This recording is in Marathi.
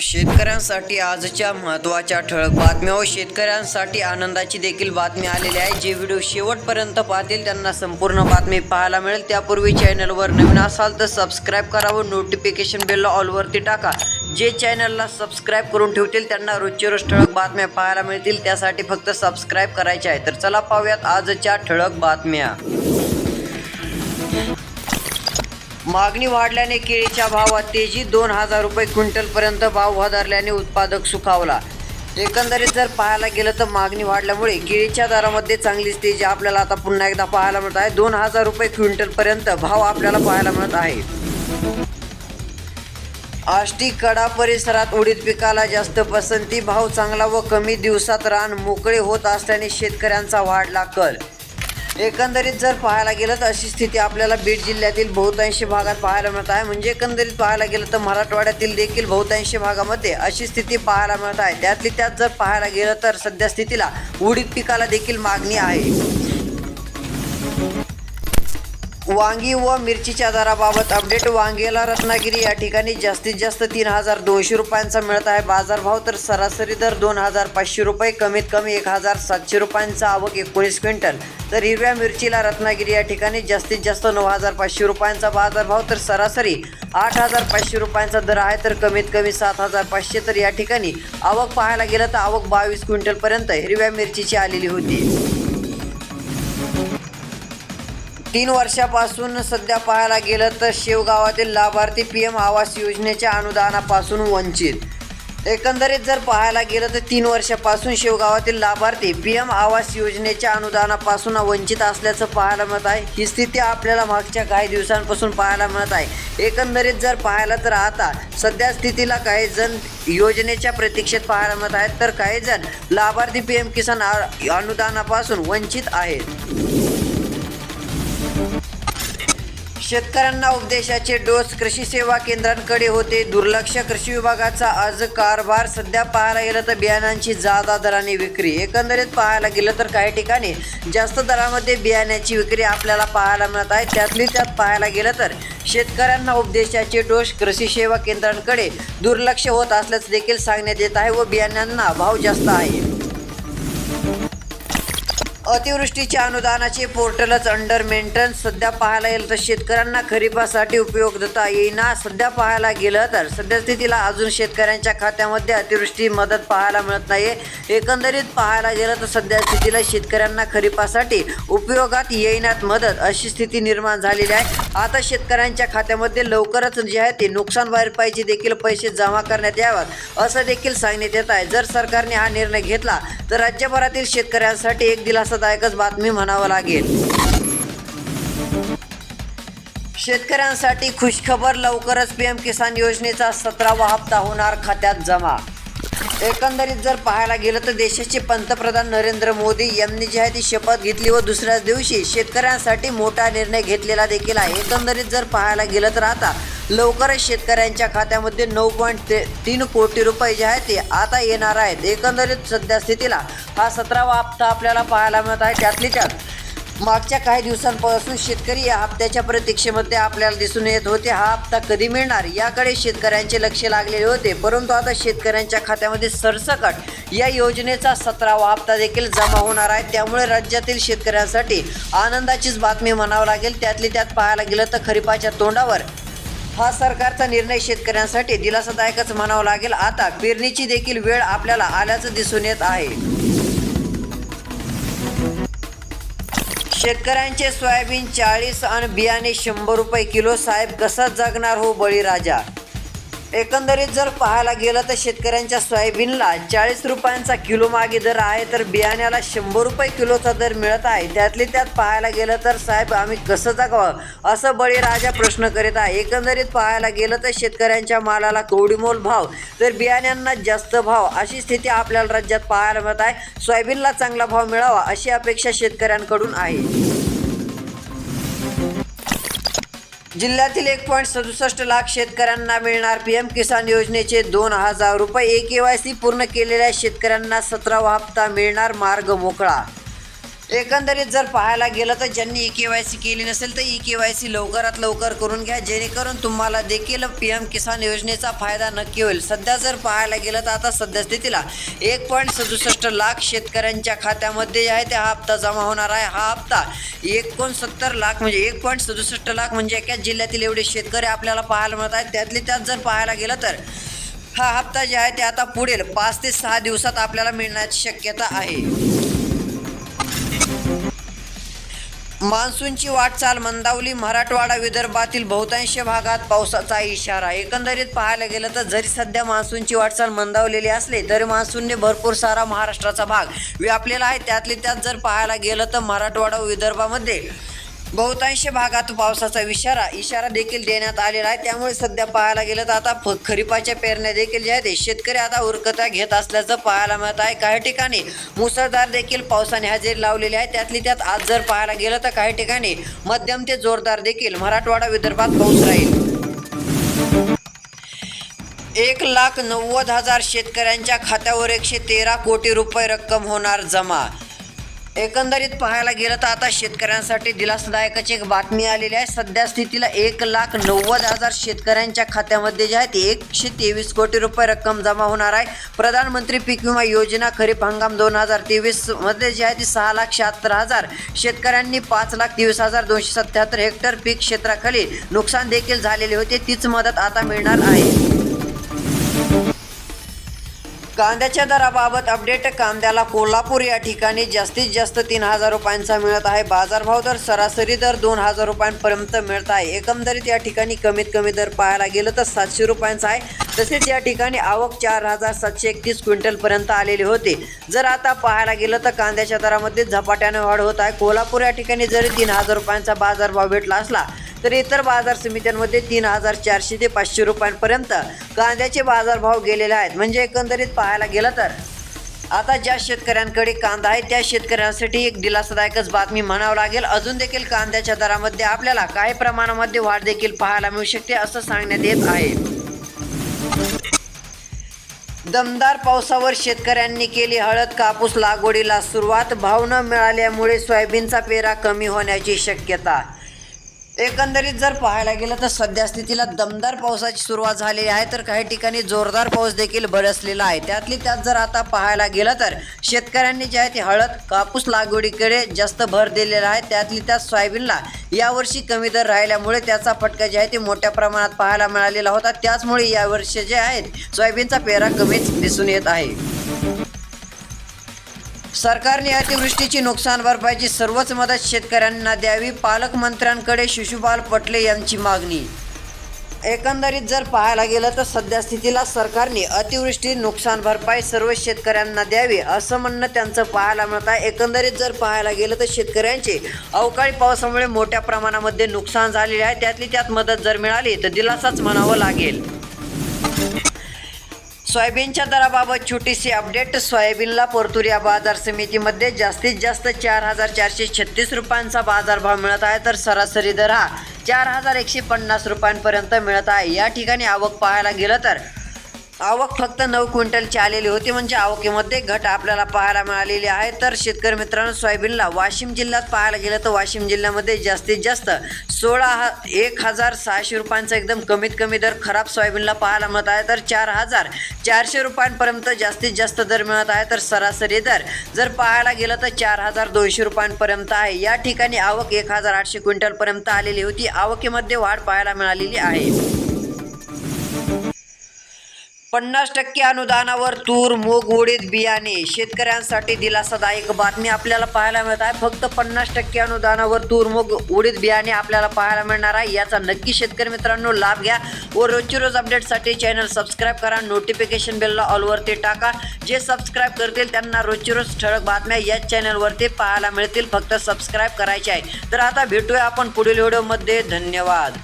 शेतकऱ्यांसाठी आजच्या महत्त्वाच्या ठळक बातम्या व शेतकऱ्यांसाठी आनंदाची देखील बातमी आलेली आहे. जे व्हिडिओ शेवटपर्यंत पाहतील त्यांना संपूर्ण बातमी पाहायला मिळेल. त्यापूर्वी चॅनलवर नवीन असाल तर सबस्क्राईब करा व नोटिफिकेशन बेलला ऑलवरती टाका. जे चॅनलला सबस्क्राईब करून ठेवतील त्यांना रोजचे रोज ठळक बातम्या पाहायला मिळतील. त्यासाठी फक्त सबस्क्राईब करायचे आहे. तर चला पाहूयात आजच्या ठळक बातम्या. मागणी वाढल्याने केळीच्या भावात तेजी दोन हजार रुपये क्विंटलपर्यंत भाव वधारल्याने उत्पादक सुखावला. एकंदरीत जर पाहायला गेलं तर मागणी वाढल्यामुळे केळीच्या दरामध्ये चांगलीच तेजी आपल्याला आता पुन्हा एकदा पाहायला मिळत आहे. दोन हजार रुपये क्विंटलपर्यंत भाव आपल्याला पाहायला मिळत आहे. आष्टी कडा परिसरात उडीद पिकाला जास्त पसंती. भाव चांगला व कमी दिवसात रान मोकळे होत असल्याने शेतकऱ्यांचा वाढला कल. एकंदरीत जर पाहायला गेलं तर अशी स्थिती आपल्याला बीड जिल्ह्यातील बहुतांशी भागात पाहायला मिळत आहे. म्हणजे एकंदरीत पाहायला गेलं तर मराठवाड्यातील देखील बहुतांशी भागामध्ये अशी स्थिती पाहायला मिळत आहे. त्यातली त्यात जर पाहायला गेलं तर सध्या स्थितीला उडीद पिकाला देखील मागणी आहे. वांगी व मिरचीच्या दराबाबत अपडेट वांगेला रत्नागिरी या ठिकाणी जास्तीत जास्त तीन हजार दोनशे रुपयांचा मिळत आहे. बाजारभाव तर सरासरी दर दोन हजार पाचशे रुपये कमीत कमी एक हजार सातशे रुपयांचा आवक एकोणीस क्विंटल. तर हिरव्या मिरचीला रत्नागिरी या ठिकाणी जास्तीत जास्त नऊ हजार पाचशे रुपयांचा बाजारभाव तर सरासरी आठ हजार पाचशे रुपयांचा दर आहे. तर कमीत कमी सात हजार पाचशे तर या ठिकाणी आवक पाहायला गेलं तर आवक बावीस क्विंटलपर्यंत हिरव्या मिरचीची आलेली होती. तीन वर्षापासून सध्या पाहायला गेलं तर शेवगावातील लाभार्थी पी एम आवास योजनेच्या अनुदानापासून वंचित. एकंदरीत जर पाहायला गेलं तर तीन वर्षापासून शेवगावातील लाभार्थी पी एम आवास योजनेच्या अनुदानापासून वंचित असल्याचं पाहायला मिळत आहे. ही स्थिती आपल्याला मागच्या काही दिवसांपासून पाहायला मिळत आहे. एकंदरीत जर पाहायला तर आता सध्या स्थितीला काही जण योजनेच्या प्रतीक्षेत पाहायला मिळत आहेत तर काही जण लाभार्थी पी एम किसान अनुदानापासून वंचित आहेत. शेतकऱ्यांना उपदेशाचे डोस कृषी सेवा केंद्रांकडे होते. दुर्लक्ष कृषी विभागाचा आज कारभार सध्या पाहायला गेलं तर बियाणांची जादा दराने विक्री. एकंदरीत पाहायला गेलं तर काही ठिकाणी जास्त दरामध्ये बियाण्याची विक्री आपल्याला पाहायला मिळत आहे. त्यातली त्यात पाहायला गेलं तर शेतकऱ्यांना उपदेशाचे डोस कृषी सेवा केंद्रांकडे दुर्लक्ष होत असल्याचं देखील सांगण्यात येत आहे व बियाण्यांना भाव जास्त आहे. अतिवृष्टीच्या अनुदानाचे पोर्टलच अंडर मेंटेनन्स. सध्या पाहायला गेलं तर शेतकऱ्यांना खरीपासाठी उपयोगता येईना. सध्या पाहायला गेलं तर सध्या स्थितीला अजून शेतकऱ्यांच्या खात्यामध्ये अतिवृष्टी मदत पाहायला मिळत नाही एकंदरीत पाहायला गेलं तर सध्या स्थितीला शेतकऱ्यांना खरीपासाठी उपयोगात येईनात मदत अशी स्थिती निर्माण झालेली आहे. आता शेतकऱ्यांच्या खात्यामध्ये लवकरच जे आहे ते नुकसान भरपाईचे देखील पैसे जमा करण्यात यावेत असं देखील सांगण्यात येत आहे. जर सरकारने हा निर्णय घेतला तर राज्यभरातील शेतकऱ्यांसाठी एक दिलासादायकच बातमी म्हणावं लागेल. शेतकऱ्यांसाठी खुशखबर लवकरच पी एम किसान योजनेचा सतरावा हप्ता होणार खात्यात जमा एकंदरीत जर पाहायला गेलं तर देशाचे पंतप्रधान नरेंद्र मोदी यांनी जी आहे ती शपथ घेतली व दुसऱ्याच दिवशी शेतकऱ्यांसाठी मोठा निर्णय घेतलेला देखील आहे. एकंदरीत जर पाहायला गेलं तर आता लवकरच शेतकऱ्यांच्या खात्यामध्ये नऊ पॉईंट ते तीन कोटी रुपये जे आहेत ते आता येणार आहेत. एकंदरीत सध्या स्थितीला हा सतरावा हप्ता आपल्याला पाहायला मिळत आहे. त्यातली त्यात मागच्या काही दिवसांपासून शेतकरी या हप्त्याच्या प्रतीक्षेमध्ये आपल्याला दिसून येत होते हा हप्ता कधी मिळणार? याकडे शेतकऱ्यांचे लक्ष लागलेले होते परंतु आता शेतकऱ्यांच्या खात्यामध्ये सरसकट या योजनेचा सतरावा हप्ता देखील जमा होणार आहे. त्यामुळे राज्यातील शेतकऱ्यांसाठी आनंदाचीच बातमी म्हणावं लागेल. त्यातली त्यात पाहायला गेलं तर खरीपाच्या तोंडावर हा सरकारचा निर्णय शेतकऱ्यांसाठी दिलासादायकच म्हणावा लागेल. आता पेरणीची देखील वेळ आपल्याला आल्याचं दिसून येत आहे. शेतकऱ्यांचे सोयाबीन चाळीस आणि बियाणे शंभर रुपये किलो साहेब कसा जगणार हो बळीराजा? एकंदरीत जर पाहायला गेलं तर शेतकऱ्यांच्या सोयाबीनला चाळीस रुपयांचा किलो मागे दर आहे तर बियाण्याला शंभर रुपये किलोचा दर मिळत आहे. त्यातले त्यात पाहायला गेलं तर साहेब आम्ही कसं जगावं? असं बळीराजा प्रश्न करीत आहे. एकंदरीत पाहायला गेलं तर शेतकऱ्यांच्या मालाला कवडीमोल भाव तर बियाण्यांना जास्त भाव अशी स्थिती आपल्याला राज्यात पाहायला मिळत आहे. सोयाबीनला चांगला भाव मिळावा अशी अपेक्षा शेतकऱ्यांकडून आहे. जिल्ह्यातील एक पॉईंट सदुसष्ट लाख शेतकऱ्यांना मिळणार पी एम किसान योजनेचे दोन हजार रुपये. ए के वाय सी पूर्ण केलेल्या शेतकऱ्यांना सतरावा हप्ता मिळणार मार्ग मोकळा. एकंदरीत जर पाहायला गेलं तर ज्यांनी ई के वाय सी केली नसेल तर ई के वाय सी लवकरात लवकर करून घ्या. जेणेकरून तुम्हाला देखील पी एम किसान योजनेचा फायदा नक्की होईल. सध्या जर पाहायला गेलं तर आता सध्या स्थितीला एक पॉईंट सदुसष्ट लाख शेतकऱ्यांच्या खात्यामध्ये जे आहे. ते हा हप्ता जमा होणार आहे. हा हप्ता एकोणसत्तर लाख म्हणजे एक पॉईंट सदुसष्ट लाख म्हणजे एकाच जिल्ह्यातील एवढे शेतकरी आपल्याला पाहायला मिळत आहेत. त्यातले त्यात जर पाहायला गेलं तर हा हप्ता जे आहे ते आता पुढील पाच ते सहा दिवसात आपल्याला मिळण्याची शक्यता आहे. मान्सूनची वाटचाल मंदावली मराठवाडा विदर्भातील बहुतांश भागात पावसाचा इशारा. एकंदरीत पाहायला गेलं तर जरी सध्या मान्सूनची वाटचाल मंदावलेली असली तरी मान्सूनने भरपूर सारा महाराष्ट्राचा भाग व्यापलेला आहे. त्यातले त्यात जर पाहायला गेलं तर मराठवाडा विदर्भामध्ये बहुतांश भागात पावसाचा इशारा इशारा देखील देण्यात आलेला आहे. त्यामुळे सध्या पाहायला गेलं तर आता फ- खरीपाच्या पेरण्या देखील ज्या आहेत ते शेतकरी आता उरकता घेत असल्याचं पाहायला मिळत आहे. काही ठिकाणी मुसळधार देखील पावसाने हजेरी लावलेली आहे. त्यातली त्यात आज जर पाहायला गेलं तर काही ठिकाणी मध्यम ते जोरदार देखील मराठवाडा विदर्भात पाऊस राहील. एक लाख नव्वद हजार शेतकऱ्यांच्या खात्यावर एकशे तेरा कोटी रुपये रक्कम होणार जमा. एकंदरीत पाहायला गेलं तर आता शेतकऱ्यांसाठी दिलासादायकाची एक बातमी आलेली आहे. सध्या स्थितीला एक लाख नव्वद हजार शेतकऱ्यांच्या खात्यामध्ये जे आहेत एकशे तेवीस कोटी रुपये रक्कम जमा होणार आहे. प्रधानमंत्री पीक विमा योजना खरीप हंगाम दोन हजार तेवीसमध्ये जे आहे ती सहा लाख शहात्तर हजार. शेतकऱ्यांनी पाच लाख तेवीस हजार दोनशे सत्याहत्तर हेक्टर पीक क्षेत्राखाली नुकसान देखील झालेले होते. तीच मदत आता मिळणार आहे. कांद्याच्या दराबाबत अपडेट कांद्याला कोल्हापूर या ठिकाणी जास्तीत जास्त तीन हजार रुपयांचा मिळत आहे. बाजारभाव दर सरासरी दर दोन हजार रुपयांपर्यंत मिळत आहे. एकंदरीत या ठिकाणी कमीत कमी दर पाहायला गेलं तर सातशे रुपयांचा आहे. तसेच या ठिकाणी आवक चार हजार सातशे एकतीस क्विंटलपर्यंत आलेली होते. जर आता पाहायला गेलं तर कांद्याच्या दरामध्ये झपाट्याने वाढ होत आहे. कोल्हापूर या ठिकाणी जरी तीन हजार रुपयांचा बाजारभाव भेटला असला तर इतर बाजार समित्यांमध्ये तीन हजार चारशे ते पाचशे रुपयांपर्यंत कांद्याचे बाजारभाव गेलेले आहेत. म्हणजे एकंदरीत पाहायला गेलं तर आता ज्या शेतकऱ्यांकडे कांदा आहे त्या शेतकऱ्यांसाठी एक दिलासादायकच बातमी म्हणावं लागेल. अजून देखील कांद्याच्या दरामध्ये आपल्याला काही प्रमाणामध्ये वाढ देखील पाहायला मिळू शकते असं सांगण्यात येत आहे. दमदार पावसावर शेतकऱ्यांनी केली हळद कापूस लागवडीला सुरुवात. भाव न मिळाल्यामुळे सोयाबीनचा पेरा कमी होण्याची शक्यता. एकंदरीत जर पाहायला गेलं तर सध्या स्थितीला दमदार पावसाची सुरुवात झालेली आहे. तर काही ठिकाणी जोरदार पाऊस देखील बरसलेला आहे. त्यातली त्यात जर आता पाहायला गेलं तर शेतकऱ्यांनी जे आहे ते हळद कापूस लागवडीकडे जास्त भर दिलेला आहे. त्यातली त्यात सोयाबीनला यावर्षी कमी दर राहिल्यामुळे त्याचा फटका जे आहे ते मोठ्या प्रमाणात पाहायला मिळालेला होता. त्याचमुळे यावर्षी जे आहेत सोयाबीनचा पेरा कमीच दिसून येत आहे. सरकारने अतिवृष्टीची नुकसान भरपाईची सर्वच मदत शेतकऱ्यांना द्यावी पालकमंत्र्यांकडे शिशुपाल पटले यांची मागणी. एकंदरीत जर पाहायला गेलं तर सध्या स्थितीला सरकारने अतिवृष्टी नुकसान भरपाई सर्व शेतकऱ्यांना द्यावी असं म्हणणं त्यांचं पाहायला मिळत आहे. एकंदरीत जर पाहायला गेलं तर शेतकऱ्यांचे अवकाळी पावसामुळे मोठ्या प्रमाणामध्ये नुकसान झालेले आहे. त्यातली त्यात मदत जर मिळाली तर दिलासाच म्हणावं लागेल. सोयाबीनच्या दराबाबत छोटीशी अपडेट. सोयाबीनला परतुरिया बाजार समितीमध्ये जास्तीत जास्त चार हजार चारशे छत्तीस रुपयांचा बाजारभाव मिळत आहे. तर सरासरी दर हा चार हजार एकशे पन्नास रुपयांपर्यंत मिळत आहे. या ठिकाणी आवक पाहायला गेलं तर आवक फक्त नऊ क्विंटलची आलेली होती म्हणजे आवकीमध्ये घट आपल्याला पाहायला मिळालेली आहे. तर शेतकरी मित्रांनो सोयाबीनला वाशिम जिल्ह्यात पाहायला गेलं तर वाशिम जिल्ह्यामध्ये जास्तीत जास्त सोळा एक हजार सहाशे रुपयांचा एकदम कमीत कमी दर खराब सोयाबीनला पाहायला मिळत आहे. तर चार हजार चारशे रुपयांपर्यंत जास्तीत जास्त दर मिळत आहे. तर सरासरी दर जर पाहायला गेलं तर चार हजार दोनशे रुपयांपर्यंत आहे. या ठिकाणी आवक एक हजार आठशे क्विंटलपर्यंत आलेली होती. आवकीमध्ये वाढ पाहायला मिळालेली आहे. पन्नास टक्के अनुदानावर तूर मूग उडीद बियाणे शेतकऱ्यांसाठी दिलासादायक बातमी आपल्याला पाहायला मिळत आहे. फक्त पन्नास टक्के अनुदानावर तूर मूग उडीद बियाणे आपल्याला पाहायला मिळणार आहे. याचा नक्की शेतकरी मित्रांनो लाभ घ्या व रोजची रोज अपडेटसाठी चॅनल सबस्क्राईब करा. नोटिफिकेशन बेलला ऑलवरती टाका. जे सबस्क्राईब करतील त्यांना रोजची रोज ठळक बातम्या याच चॅनलवरती पाहायला मिळतील. फक्त सबस्क्राईब करायचे आहे. तर आता भेटूया आपण पुढील व्हिडिओमध्ये. धन्यवाद.